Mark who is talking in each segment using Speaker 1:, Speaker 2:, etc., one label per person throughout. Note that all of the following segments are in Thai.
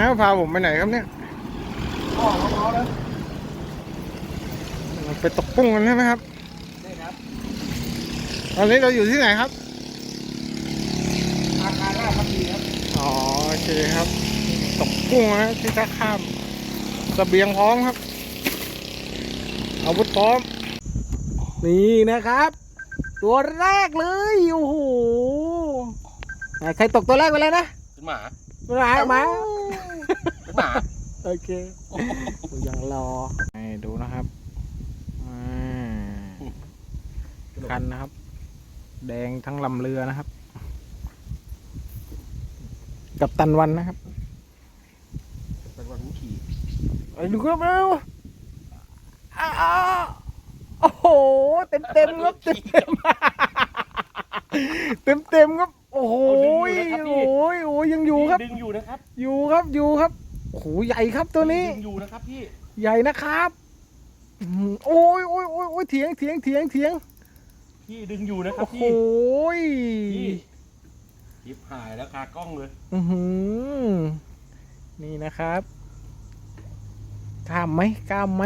Speaker 1: อ้าวพาผมไปไหนครับเนี่ย
Speaker 2: พ่อเขาเขาแล้ว
Speaker 1: เราไปตกกุ้งกันใช่ไหมครับ
Speaker 2: นี่ครับ
Speaker 1: ตอนนี้เราอยู่ที่ไหนครับ
Speaker 2: อาคารราชพักดีครับ
Speaker 1: อ๋อโอเคครับ ตกกุ้งนะที่ท่าข้ามเสบียงพร้อมครับ อาวุธพร้อม นี่นะครับ ตัวแรกเลย โอ้โหไหนใครตกตัวแรกไปเลยนะ
Speaker 2: เป็นหมา
Speaker 1: มา หมา
Speaker 2: เป็น หมา
Speaker 1: โอเคยังรอให้ดูนะครับอ่าคันนะครับ แดงทั้งลำเรือนะครับ กับตันวันนะครับ
Speaker 2: เป็นวันหูขี่
Speaker 1: ไอ้ดูครับเร็วอ้าวโอ้โห เต็มเต็มๆครับเต็มเต็มเต็มเต็มๆครับโอ้โหโอ้ยโอ้ยยังอยู่ครับ
Speaker 2: ดึงอยู่นะครับ
Speaker 1: อยู่ครับอยู่ครับ โอ้โหใหญ่ครับตัวนี้
Speaker 2: ดึงอยู่นะครับพี่
Speaker 1: ใหญ่นะครับอืมโอ้ยโอ้ยโอ้ยโอ้ยเถียงเถียงเถียงเถียง
Speaker 2: พี่ดึงอยู่นะครับ
Speaker 1: โอ้โห
Speaker 2: พี่พี่ยิบหายแล้วคากล้องเลย
Speaker 1: อือหือนี่นะครับกล้ามไหมกล้ามไหม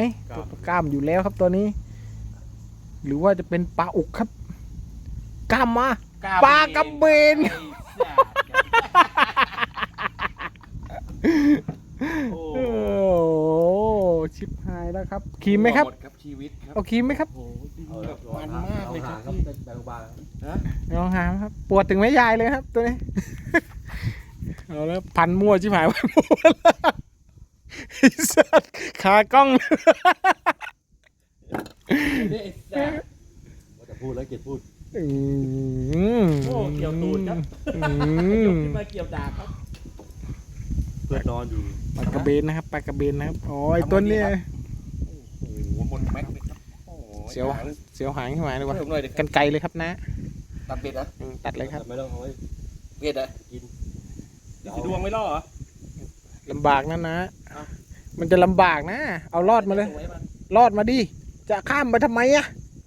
Speaker 1: กล้ามอยู่แล้วครับตัวนี้ หรือว่าจะเป็นปลาอุกครับกล้ามมาปลากระเบน
Speaker 2: ไอ้สัตว์โอ้
Speaker 1: โอ้โหชิบหายแล้ว ครับครีมไหมครับ
Speaker 2: หดครับชีวิตครับ
Speaker 1: เอาครีมไหมครับ
Speaker 2: โอ้โหดึงแบบมันมากเลยครับพี่ฮะ
Speaker 1: ลองหามครับ ปวดถึงไม่ยายเลยครับตัวนี้ เอาแล้วพันมั่วชิบหายพันมั่วแล้วไอ้สัสขากล้อง
Speaker 2: นี่ไอ้สัตว์
Speaker 3: ว่าจะพูดแล้วเกียรติพูด
Speaker 1: อืม
Speaker 2: โอ้เกี่ยวตูดครับ
Speaker 1: อื
Speaker 2: ย
Speaker 1: ม
Speaker 2: กขึ้นมาเกี่ยวดากครับ
Speaker 3: เพื่อนนอนอยู่
Speaker 1: ปลากระเบนนะครับปลากระเบนนะครับอ๋อไอตัวเนี้ย
Speaker 2: โอ้โหบ นแม็กเลยครับโอ้โห
Speaker 1: เสียวเสียวหางขึ้นมาดีกว่า
Speaker 2: เพิ่มหน่อยเด็ก
Speaker 1: กันไกลเลยครับนะ
Speaker 2: ตัดเบ็ดนะ
Speaker 1: อืมตัดเลยครับ
Speaker 3: ไม่ต้องเอาไว้
Speaker 2: เบ็ดอะกินสีดวงไม่ล่อเหรอ
Speaker 1: ลำบากนะนะ มันจะลำบากนะ เอารอดมาเลยรอดมาดิ จะข้ามไปทำไมอะ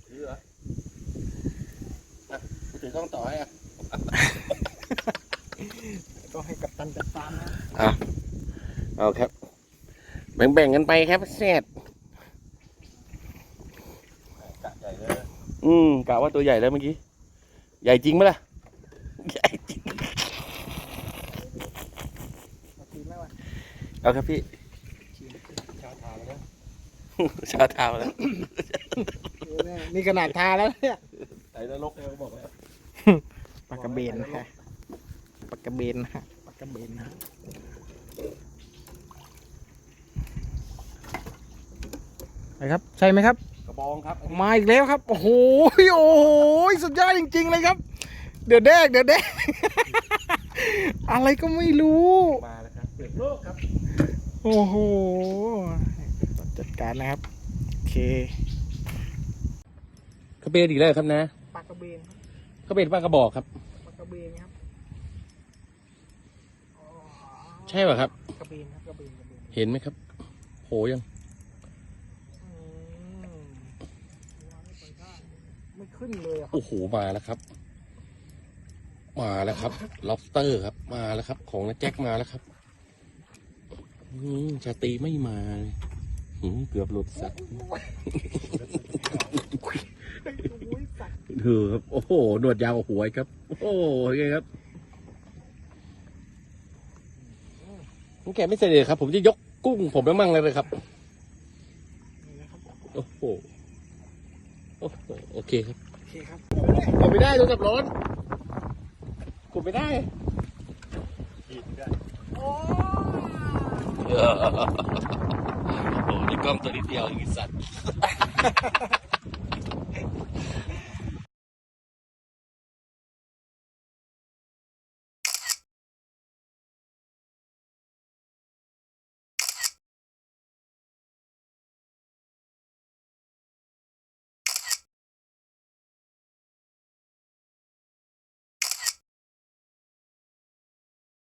Speaker 2: ถือเหรออะกูถือกล้องต่อให้อะ
Speaker 1: ก็ให้กับตันจัดตามนะ
Speaker 2: เอาครับ แบ่งๆกันไปครับเสร็จ
Speaker 3: กะใหญ่เลย
Speaker 2: อืมกะว่าตัวใหญ่แล้วเมื่อกี้ ใหญ่จริงไหมล่ะ ใหญ่จริง เอาครับพี่
Speaker 3: ชาทาแล้วนะ
Speaker 2: ชาเท้าแล้ว
Speaker 1: นี่ขนาดทาแล้วเนี่ย
Speaker 3: ไอ้นรกเนี่ยเขาบอกแล้ว
Speaker 1: ปลากระเบนนะฮะปลากระเบนนะฮะปลากระเบนนะฮะ ไหนครับ ใช่ไหมครับ
Speaker 2: กระบองครับอันนี้
Speaker 1: มาอีกแล้วครับ โอ้โหโอ้โหสุดยอดจริง ๆ เลยครับ เดี๋ยวแดกเดี๋ยวแดก อะไรก็ไม่รู้
Speaker 2: มาแล้วครับเปลือกโลกครับ
Speaker 1: โอ้โห จัดการนะครับ โอเค
Speaker 2: เขาเป็นอีกแล้วครับนะ
Speaker 1: ปลากระเบน
Speaker 2: เขาเป็นปลากระบอกครับ
Speaker 1: ปลากระเบนครับ
Speaker 2: ใช่ป่ะครับ
Speaker 1: กระเบนครับกระเบนกระเบน
Speaker 2: เห็นไหมครับ โหยัง
Speaker 1: อืมไม่ ขึ้นเลยอะ
Speaker 2: โอ้โหมาแล้วครับ มาแล้วครับ lobster ครับ มาแล้วครับ ของนะแจ็คมาแล้วครับอืมชาตรีไม่มาเลยหืมเกือบหลุดสัตว์
Speaker 1: โอ้ยสัตว์
Speaker 2: ดูครับ โอ้โหหนวดยาวกว่าหัวอีกครับ โอ้โหยังไงครับผมแกะไม่เสร็จเลยครับ ผมจะยกกุ้งผมแล้วมั่งเลยครับ
Speaker 1: นี่นะครับ
Speaker 2: โอ้โห โอเคครับ
Speaker 1: โอเคครับ
Speaker 2: กดไม่ได้โดนจับรถกดไม่ได้
Speaker 1: โอ้
Speaker 2: โหนี่กล้องตัวนิดเดียวอีสัตว์